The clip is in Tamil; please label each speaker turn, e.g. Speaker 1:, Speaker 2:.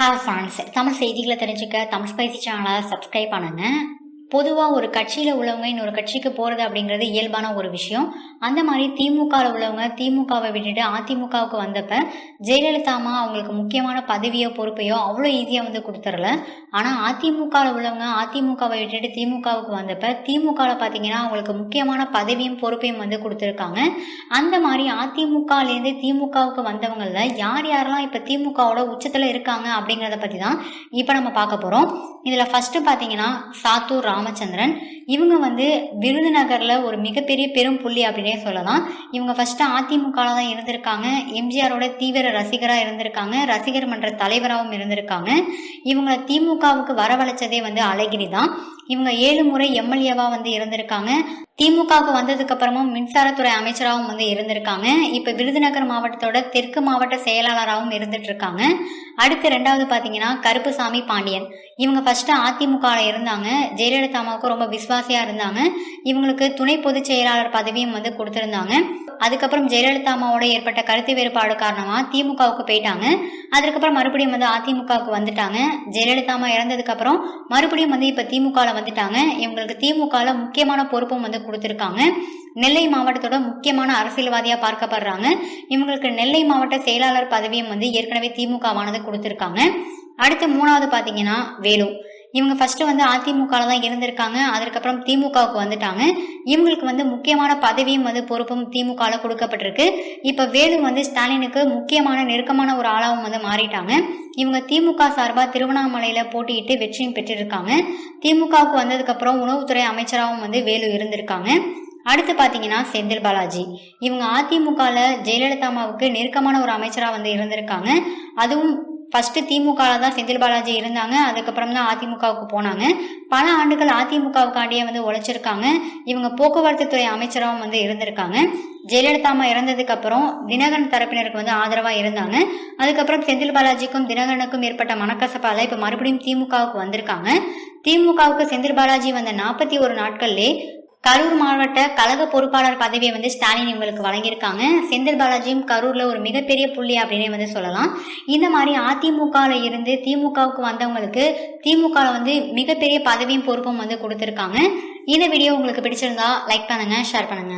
Speaker 1: ஹாய் ஃபேன்ஸ் தமிழ் செய்திகளை தெரிஞ்சுக்க தமிழ் ஸ்பைசி சேனலை சப்ஸ்கிரைப் பண்ணுங்கள் பொதுவாக ஒரு கட்சியில் உள்ளவங்க இன்னொரு கட்சிக்கு போகிறது அப்படிங்கிறது இயல்பான ஒரு விஷயம். அந்த மாதிரி திமுகவில் உள்ளவங்க திமுகவை விட்டுட்டு அதிமுகவுக்கு வந்தப்ப ஜெயலலிதா அம்மா அவங்களுக்கு முக்கியமான பதவியோ பொறுப்பையோ அவ்வளோ ஈஸியாக வந்து கொடுத்துடல ஆனால் அதிமுகவில் உள்ளவங்க அதிமுகவை விட்டுட்டு திமுகவுக்கு வந்தப்ப திமுகவில் பார்த்தீங்கன்னா அவங்களுக்கு முக்கியமான பதவியும் பொறுப்பையும் வந்து கொடுத்துருக்காங்க. அந்த மாதிரி அதிமுகலேருந்து திமுகவுக்கு வந்தவங்களில் யார் யாரெல்லாம் இப்போ திமுகவோட உச்சத்தில் இருக்காங்க அப்படிங்கிறத பற்றி தான் இப்போ நம்ம பார்க்க போகிறோம் இதில் ஃபஸ்ட்டு பார்த்தீங்கன்னா சாத்தூர் ராம் ராமச்சந்திரன். இவங்க வந்து விருதுநகரில் ஒரு மிகப்பெரிய பெரும் புள்ளி அப்படின்னே சொல்லலாம். இவங்க ஃபஸ்ட்டு அதிமுகவில் தான் இருந்திருக்காங்க. எம்ஜிஆரோட தீவிர ரசிகராக இருந்திருக்காங்க. ரசிகர் மன்ற தலைவராகவும் இருந்திருக்காங்க. இவங்களை திமுகவுக்கு வரவழைச்சதே வந்து அழகிரி தான் இவங்க ஏழு முறை எம்எல்ஏவாக வந்து இருந்திருக்காங்க. திமுகவுக்கு வந்ததுக்கு அப்புறமும் மின்சாரத்துறை அமைச்சராகவும் வந்து இருந்திருக்காங்க. இப்போ விருதுநகர் மாவட்டத்தோட தெற்கு மாவட்ட செயலாளராகவும் இருந்துட்டு இருக்காங்க அடுத்து ரெண்டாவது பாத்தீங்கன்னா கருப்புசாமி பாண்டியன். இவங்க ஃபர்ஸ்ட் அதிமுகவில் இருந்தாங்க. ஜெயலலிதா அம்மாவுக்கு ரொம்ப விசுவாசியா இருந்தாங்க. இவங்களுக்கு துணை பொதுச் செயலாளர் பதவியும் வந்து கொடுத்துருந்தாங்க. அதுக்கப்புறம் ஜெயலலிதா அம்மாவோட ஏற்பட்ட கருத்து வேறுபாடு காரணமாக திமுகவுக்கு போயிட்டாங்க. அதுக்கப்புறம் மறுபடியும் வந்து அதிமுகவுக்கு வந்துட்டாங்க. ஜெயலலிதா அம்மா இறந்ததுக்கப்புறம் மறுபடியும் வந்து இப்போ திமுகவில் வந்துட்டாங்க. இவங்களுக்கு திமுகவில் முக்கியமான பொறுப்பும் வந்து கொடுத்துருக்காங்க. நெல்லை மாவட்டத்தோட முக்கியமான அரசியல்வாதியாக பார்க்கப்படுறாங்க. இவங்களுக்கு நெல்லை மாவட்ட செயலாளர் பதவியும் வந்து ஏற்கனவே திமுகவானது கொடுத்துருக்காங்க. அடுத்து மூணாவது பார்த்தீங்கன்னா வேலு. இவங்க ஃபர்ஸ்ட் வந்து அதிமுகவில் தான் இருந்திருக்காங்க. அதுக்கப்புறம் திமுகவுக்கு வந்துட்டாங்க. இவங்களுக்கு வந்து முக்கியமான பதவியும் வந்து பொறுப்பும் திமுகவில் கொடுக்கப்பட்டிருக்கு. இப்போ வேலு வந்து ஸ்டாலினுக்கு முக்கியமான நெருக்கமான ஒரு ஆளாகவும் வந்து மாறிட்டாங்க. இவங்க திமுக சார்பாக திருவண்ணாமலையில் போட்டியிட்டு வெற்றியும் பெற்றிருக்காங்க. திமுகவுக்கு வந்ததுக்கப்புறம் உணவுத்துறை அமைச்சராகவும் வந்து வேலு இருந்திருக்காங்க. அடுத்து பார்த்தீங்கன்னா செந்தில் பாலாஜி. இவங்க அதிமுகவில் ஜெயலலிதா அம்மாவுக்கு நெருக்கமான ஒரு அமைச்சராக வந்து இருந்திருக்காங்க. அதுவும் ஃபஸ்ட்டு திமுகவில் தான் செந்தில் பாலாஜி இருந்தாங்க. அதுக்கப்புறம் தான் அதிமுகவுக்கு போனாங்க. பல ஆண்டுகள் அதிமுகவுக்காண்டியே வந்து உழைச்சிருக்காங்க. இவங்க போக்குவரத்து துறை அமைச்சராகவும் வந்து இருந்திருக்காங்க. ஜெயலலிதா அம்மா இறந்ததுக்கு அப்புறம் தினகரன் தரப்பினருக்கு வந்து ஆதரவாக இருந்தாங்க. அதுக்கப்புறம் செந்தில் பாலாஜிக்கும் தினகரனுக்கும் ஏற்பட்ட மனக்கசப்பால இப்போ மறுபடியும் திமுகவுக்கு வந்திருக்காங்க. திமுகவுக்கு செந்தில் பாலாஜி வந்த நாற்பத்தி ஒரு நாட்கள்லேயே கரூர் மாவட்ட கழக பொறுப்பாளர் பதவியை வந்து ஸ்டாலின் இவங்களுக்கு வழங்கியிருக்காங்க. செந்தில் பாலாஜியும் கரூர்ல ஒரு மிகப்பெரிய புள்ளி அப்படின்னே வந்து சொல்லலாம். இந்த மாதிரி அதிமுகவில் இருந்து திமுகவுக்கு வந்தவங்களுக்கு திமுகவில் வந்து மிகப்பெரிய பதவியும் பொறுப்பும் வந்து கொடுத்துருக்காங்க. இந்த வீடியோ உங்களுக்கு பிடிச்சிருந்தா லைக் பண்ணுங்க ஷேர் பண்ணுங்க.